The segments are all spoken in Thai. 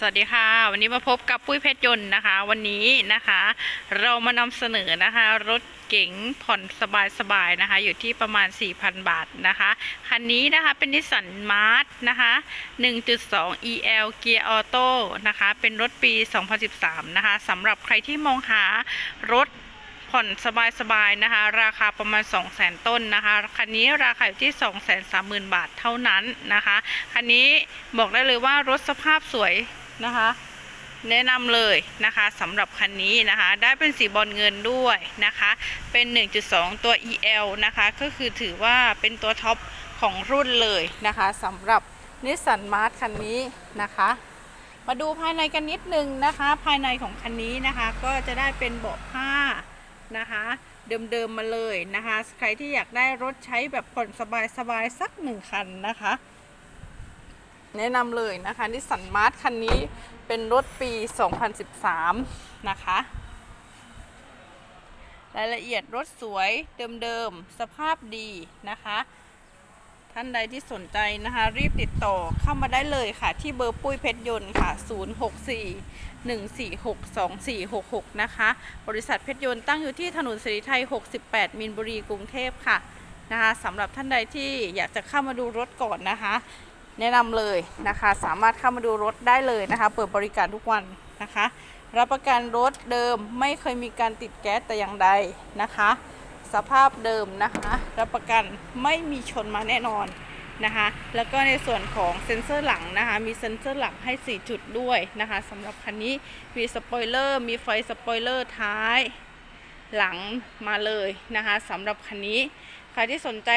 สวัสดีค่ะ วันนี้มาพบกับปุ้ยเพชรยนต์นะคะ วันนี้นะคะ เรามานำเสนอนะคะ รถเก๋งผ่อนสบายๆนะคะ อยู่ที่ประมาณ 4,000 บาทนะคะ คันนี้นะคะเป็นนิสสันมาร์ทนะคะ 1.2 EL เกียร์ออโต้นะคะ เป็นรถปี 2013 นะคะสำหรับใครที่มองหารถผ่อนสบายๆนะคะ ราคาประมาณ 2 0 0 0 0 0ต้นนะคะ คันนี้ราคาอยู่ที่ 2 3 0 0 0 0 บาทเท่านั้นนะคะ คันนี้บอกได้เลยว่ารถสภาพสวย นะคะ แนะนำเลยนะคะสำหรับคันนี้นะคะ ได้เป็นสีบอลเงินด้วยนะคะ เป็น 1.2 ตัว EL นะคะ ก็คือถือว่าเป็นตัวท็อปของรุ่นเลยนะคะสำหรับนิสสันมาร์ทคันนี้นะคะ มาดูภายในกันนิดนึงนะคะ ภายในของคันนี้นะคะ ก็จะได้เป็นเบาะผ้านะคะเดิมๆมาเลยนะคะ ใครที่อยากได้รถใช้แบบผ่อนสบายๆสักหนึ่งคันนะคะ แนะนำเลยนะคะนิสสันมาร์ทคันนี้เป็นรถปี 2013 นะคะ รายละเอียดรถสวยเดิมๆ สภาพดีนะคะ ท่านใดที่สนใจนะคะ รีบติดต่อเข้ามาได้เลยค่ะ ที่เบอร์ปุ้ยเพชรยนต์ค่ะ 064 146 2466 นะคะ บริษัทเพชรยนต์ตั้งอยู่ที่ถนนสิริไทย 68 มินบุรีกรุงเทพค่ะนะคะสำหรับท่านใดที่อยากจะเข้ามาดูรถก่อนนะคะ แนะนำเลยนะคะ สามารถเข้ามาดูรถได้เลยนะคะ เปิดบริการทุกวันนะคะ รับประกันรถเดิมไม่เคยมีการติดแก๊สแต่อย่างใดนะคะ สภาพเดิมนะคะ รับประกันไม่มีชนมาแน่นอนนะคะ แล้วก็ในส่วนของเซ็นเซอร์หลังนะคะ มีเซ็นเซอร์หลังให้ 4 จุดด้วยนะคะสำหรับคันนี้มีสปอยเลอร์ มีไฟสปอยเลอร์ท้ายหลังมาเลยนะคะสำหรับคันนี้ ใครที่สนใจ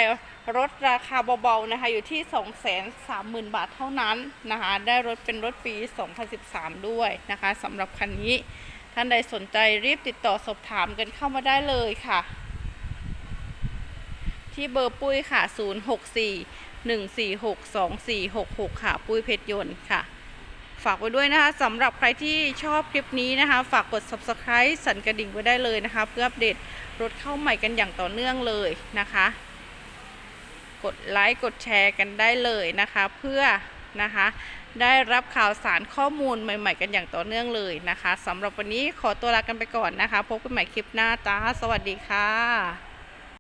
รถราคาเบาๆนะคะ อยู่ที่ 230,000 บาทเท่านั้นนะคะ ได้รถเป็นรถปี 2013 ด้วยนะคะสำหรับคันนี้ ท่านใดสนใจรีบติดต่อสอบถามกันเข้ามาได้เลยค่ะ ที่เบอร์ปุ้ยค่ะ 064 146 2466 ค่ะ ปุ้ยเพชรยนต์ค่ะ ฝากไว้ด้วยนะคะสำหรับใครที่ชอบคลิปนี้นะคะ ฝากกด subscribe สั่นกระดิ่งไว้ได้เลยนะคะ เพื่ออัปเดตรถเข้าใหม่กันอย่างต่อเนื่องเลยนะคะ กดไลค์กดแชร์กันได้เลยนะคะ เพื่อนะคะได้รับข่าวสารข้อมูลใหม่ ๆ กันอย่างต่อเนื่องเลยนะคะสำหรับวันนี้ขอตัวลากันไปก่อนนะคะ พบกันใหม่คลิปหน้าจ้าสวัสดีค่ะ